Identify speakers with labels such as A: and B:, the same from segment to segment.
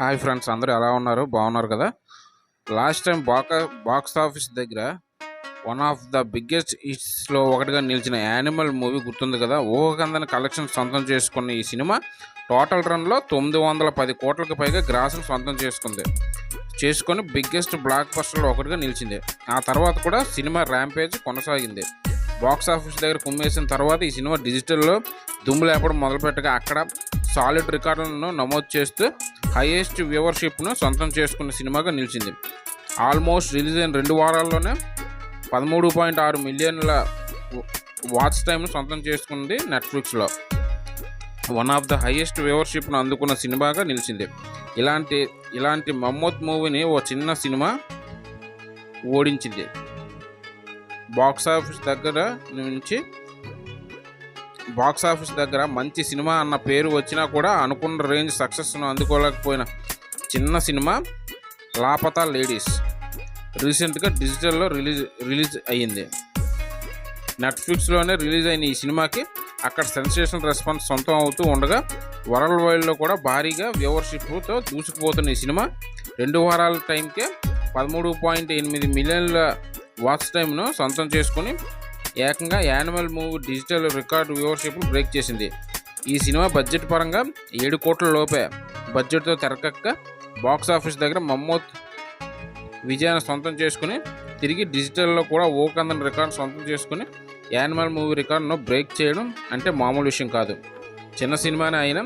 A: Hi friends అందరూ ఎలా ఉన్నారు? బాగున్నారు కదా? లాస్ట్ టైం బాకా బాక్స్ ఆఫీస్ దగ్గర వన్ ఆఫ్ ద బిగ్గెస్ట్ హిట్స్లో ఒకటిగా నిలిచిన యానిమల్ మూవీ గుర్తుంది కదా? ఊహకందని కలెక్షన్ సొంతం చేసుకున్న ఈ సినిమా టోటల్ రన్లో తొమ్మిది వందల పది కోట్లకు పైగా గ్రాసులు సొంతం చేసుకుంది. చేసుకొని బిగ్గెస్ట్ బ్లాక్ బస్టర్లో ఒకటిగా నిలిచింది. ఆ తర్వాత కూడా సినిమా ర్యాంపేజ్ కొనసాగింది. బాక్స్ ఆఫీస్ దగ్గర కుమ్మేసిన తర్వాత ఈ సినిమా డిజిటల్లో దుమ్ము లేపడం మొదలుపెట్టగా అక్కడ సాలిడ్ రికార్డులను నమోదు చేస్తూ హైయెస్ట్ వ్యూవర్షిప్ను సొంతం చేసుకున్న సినిమాగా నిలిచింది. ఆల్మోస్ట్ రిలీజ్ అయిన రెండు వారాల్లోనే పదమూడు పాయింట్ ఆరు మిలియన్ల వాచ్ టైంను సొంతం చేసుకుంది నెట్ఫ్లిక్స్లో. వన్ ఆఫ్ ద హైయెస్ట్ వ్యూవర్షిప్ను అందుకున్న సినిమాగా నిలిచింది. ఇలాంటి ఇలాంటి మమ్మూత్ మూవీని ఓ చిన్న సినిమా ఓడించింది. బాక్స్ ఆఫీస్ దగ్గర నుంచి బాక్స్ ఆఫీస్ దగ్గర మంచి సినిమా అన్న పేరు వచ్చినా కూడా అనుకున్న రేంజ్ సక్సెస్ను అందుకోలేకపోయిన చిన్న సినిమా లాపతా లేడీస్. రీసెంట్గా డిజిటల్లో రిలీజ్ రిలీజ్ అయ్యింది. నెట్ఫ్లిక్స్లోనే రిలీజ్ అయిన ఈ సినిమాకి అక్కడ సెన్సేషన్ రెస్పాన్స్ సొంతం అవుతూ ఉండగా వరల్డ్ వైడ్లో కూడా భారీగా వ్యూవర్షిప్తో దూసుకుపోతున్న ఈ సినిమా రెండు వారాల టైంకే పదమూడు పాయింట్ ఎనిమిది మిలియన్ల వాచ్ టైమ్ను సొంతం చేసుకుని ఏకంగా యానిమల్ మూవీ డిజిటల్ రికార్డు వ్యూవర్షిప్ను బ్రేక్ చేసింది. ఈ సినిమా బడ్జెట్ పరంగా ఏడు కోట్ల లోపే. బడ్జెట్తో తెరకెక్క బాక్స్ ఆఫీస్ దగ్గర మమ్మూత్ విజయాన్ని సొంతం చేసుకుని తిరిగి డిజిటల్లో కూడా ఓకందన్ రికార్డు సొంతం చేసుకుని యానిమల్ మూవీ రికార్డును బ్రేక్ చేయడం అంటే మామూలు విషయం కాదు. చిన్న సినిమానే అయినా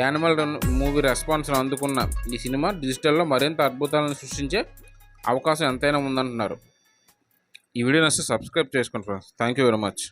A: యానిమల్ మూవీ రెస్పాన్స్ను అందుకున్న ఈ సినిమా డిజిటల్లో మరింత అద్భుతాలను సృష్టించే అవకాశం ఎంతైనా ఉందంటున్నారు ఈ వీడియో నచ్చితే సబ్స్క్రైబ్ చేసుకోండి friends thank you very much